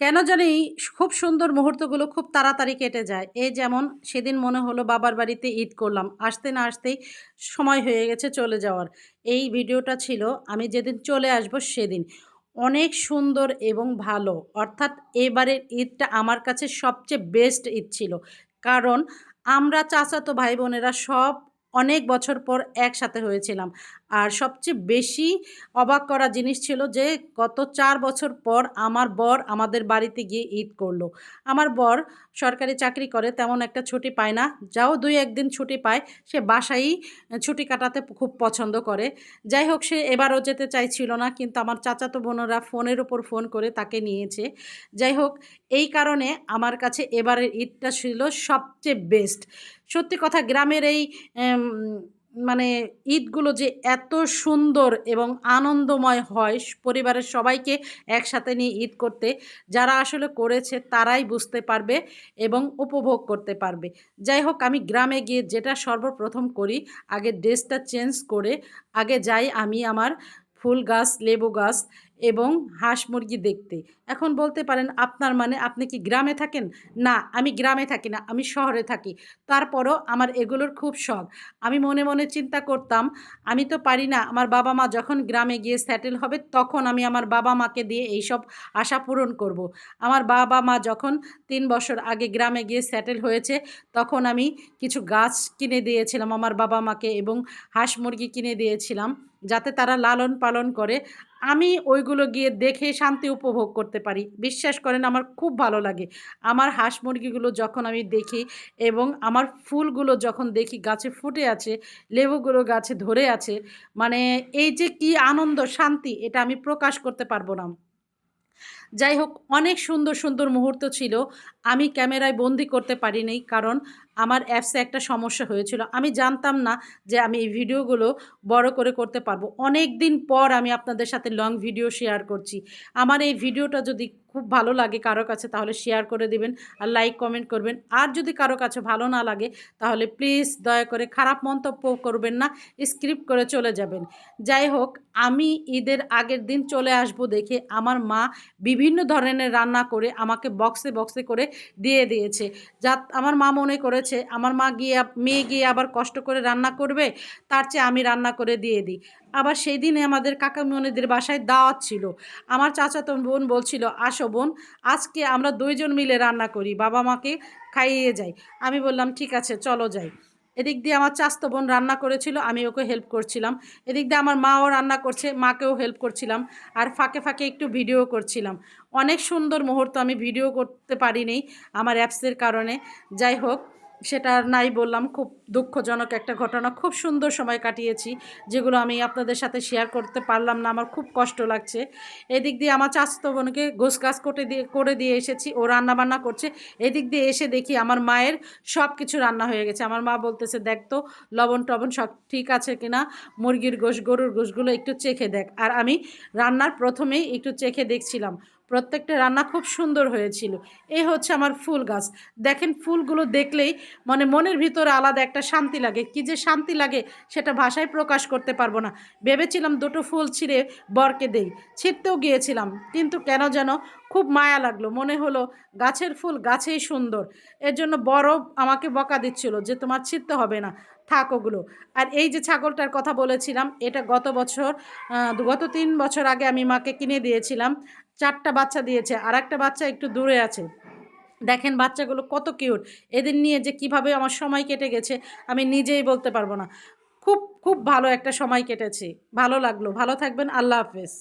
কেন জানি খুব সুন্দর মুহূর্তগুলো খুব তাড়াতাড়ি কেটে যায়। এই যেমন সেদিন মনে হলো বাবার বাড়িতে ঈদ করলাম। আসতে না আসতেই সময় হয়ে গেছে চলে যাওয়ার। এই ভিডিওটা ছিল আমি যেদিন চলে আসব সেদিন। অনেক সুন্দর এবং ভালো। অর্থাৎ এবারের ঈদটা আমার কাছে সবচেয়ে বেস্ট ঈদ ছিল। কারণ আমরা চাচাতো ভাই বোনেরা সব অনেক বছর পর একসাথে হয়েছিলাম। আর সবচেয়ে বেশি অবাক করা জিনিস ছিল যে, গত চার বছর পর আমার বর আমাদের বাড়িতে গিয়ে ঈদ করল। আমার বর সরকারি চাকরি করে, তেমন একটা ছুটি পায় না। যাও দুই একদিন ছুটি পায়। সে বাসায়ই ছুটি কাটাতে খুব পছন্দ করে। যাই হোক, সে এবারও যেতে চাইছিল না, কিন্তু আমার চাচাতো বোনেরা ফোনের ওপর ফোন করে তাকে নিয়েছে। যাই হোক, এই কারণে আমার কাছে এবারের ঈদটা ছিল সবচেয়ে বেস্ট। সত্যি কথা, গ্রামের এই মানে ঈদগুলো যে এত সুন্দর এবং আনন্দময় হয় পরিবারের সবাইকে একসাথে নিয়ে ঈদ করতে, যারা আসলে করেছে তারাই বুঝতে পারবে এবং উপভোগ করতে পারবে। যাই হোক, আমি গ্রামে গিয়ে যেটা সর্বপ্রথম করি, আগে ড্রেসটা চেঞ্জ করে, আগে যাই আমি আমার ফুল গাছ, লেবু গাছ এবং হাঁস মুরগি দেখতে। এখন বলতে পারেন, আপনার মানে আপনি কি গ্রামে থাকেন? না, আমি গ্রামে থাকি না, আমি শহরে থাকি। তারপরও আমার এগুলোর খুব শখ। আমি মনে মনে চিন্তা করতাম, আমি তো পারি না, আমার বাবা মা যখন গ্রামে গিয়ে সেটেল হবে, তখন আমি আমার বাবা মাকে দিয়ে এইসব আশা পূরণ করব। আমার বাবা মা যখন তিন বছর আগে গ্রামে গিয়ে সেটেল হয়েছে, তখন আমি কিছু গাছ কিনে দিয়েছিলাম আমার বাবা মাকে এবং হাঁস মুরগি কিনে দিয়েছিলাম, যাতে তারা লালন পালন করে। আমি ওইগুলো গিয়ে দেখে শান্তি উপভোগ করতে পারি। বিশ্বাস করেন, আমার খুব ভালো লাগে। আমার হাঁস মুরগিগুলো যখন আমি দেখি এবং আমার ফুলগুলো যখন দেখি, গাছে ফুটে আছে, লেবুগুলো গাছে ধরে আছে মানে এই যে কি আনন্দ, শান্তি, এটা আমি প্রকাশ করতে পারব না। যাই হোক, অনেক সুন্দর সুন্দর মুহূর্ত ছিল। আমি ক্যামেরায় বন্দি করতে পারিনি, কারণ আমার অ্যাপসে একটা সমস্যা হয়েছিল। আমি জানতাম না যে আমি এই ভিডিওগুলো বড় করে করতে পারব। অনেক দিন পর আমি আপনাদের সাথে লং ভিডিও শেয়ার করছি। আমার এই ভিডিওটা যদি খুব ভালো লাগে কারও কাছে, তাহলে শেয়ার করে দিবেন আর লাইক কমেন্ট করবেন। আর যদি কারও কাছে ভালো না লাগে, তাহলে প্লিজ দয়া করে খারাপ মন্তব্য করবেন না স্ক্রিপ্ট করে চলে যাবেন। যাই হোক, আমি ঈদের আগের দিন চলে আসব দেখে আমার মা বিভিন্ন ধরনের রান্না করে আমাকে বক্সে বক্সে করে দিয়ে দিয়েছে। যা আমার মা মনে করেছে আমার মা গিয়ে, মেয়ে গিয়ে আবার কষ্ট করে রান্না করবে, তার চেয়ে আমি রান্না করে দিয়ে দিই। আবার সেই দিনে আমাদের কাকামণিদের বাসায় দাওয়াত ছিল। আমার চাচাতো বোন বলছিল, আসো বোন, আজকে আমরা দুইজন মিলে রান্না করি, বাবা মাকে খাইয়ে যাই। আমি বললাম, ঠিক আছে, চলো যাই। এদিক দিয়ে আমার চাস্তো বোন রান্না করেছিল, আমি ওকে হেল্প করছিলাম। এদিক দিয়ে আমার মাও রান্না করছে, মাকেও হেল্প করছিলাম। আর ফাঁকে ফাঁকে একটু ভিডিও করছিলাম। অনেক সুন্দর মুহূর্ত আমি ভিডিও করতে পারিনি আমার অ্যাপসের কারণে। যাই হোক সেটা আর নাই বললাম, খুব দুঃখজনক একটা ঘটনা। খুব সুন্দর সময় কাটিয়েছি, যেগুলো আমি আপনাদের সাথে শেয়ার করতে পারলাম না, আমার খুব কষ্ট লাগছে। এদিক দিয়ে আমার চাস্তো বোনকে গোস গাছ কোটে দিয়ে, করে দিয়ে এসেছি, ও রান্না বান্না করছে। এদিক দিয়ে এসে দেখি আমার মায়ের সব কিছু রান্না হয়ে গেছে। আমার মা বলতেছে, দেখ তো, লবণ টবণ সব ঠিক আছে কিনা? মুরগির গোশ, গরুর গোশগুলো একটু চেখে দেখ। আর আমি রান্নার প্রথমেই একটু চেখে দেখছিলাম। প্রত্যেকটা রান্না খুব সুন্দর হয়েছিল। এই হচ্ছে আমার ফুল গাছ। দেখেন ফুলগুলো দেখলেই মানে মনের ভিতরে আলাদা একটা শান্তি লাগে। কি যে শান্তি লাগে সেটা ভাষায় প্রকাশ করতে পারব না। ভেবেছিলাম দুটো ফুল ছিঁড়ে বরকে দেই। ছিঁড়তেও গিয়েছিলাম, কিন্তু কেন যেন খুব মায়া লাগল। মনে হলো গাছের ফুল গাছেই সুন্দর। এর জন্য বড় আমাকে বকা দিচ্ছিল যে তোমার ছিঁড়তে হবে না। থাক ওগুলো। আর এই যে ছাগলটার কথা বলেছিলাম, এটা গত বছর গত তিন বছর আগে আমি মাকে কিনে দিয়েছিলাম, চারটা বাচ্চা দিয়েছে আর একটা বাচ্চা একটু দূরে আছে। দেখেন বাচ্চাগুলো কত কিউট। এদের নিয়ে যে কীভাবে আমার সময় কেটে গেছে, আমি নিজেই বলতে পারব না। খুব খুব ভালো একটা সময় কেটেছে। ভালো লাগল। ভালো থাকবেন। আল্লাহ হাফেজ।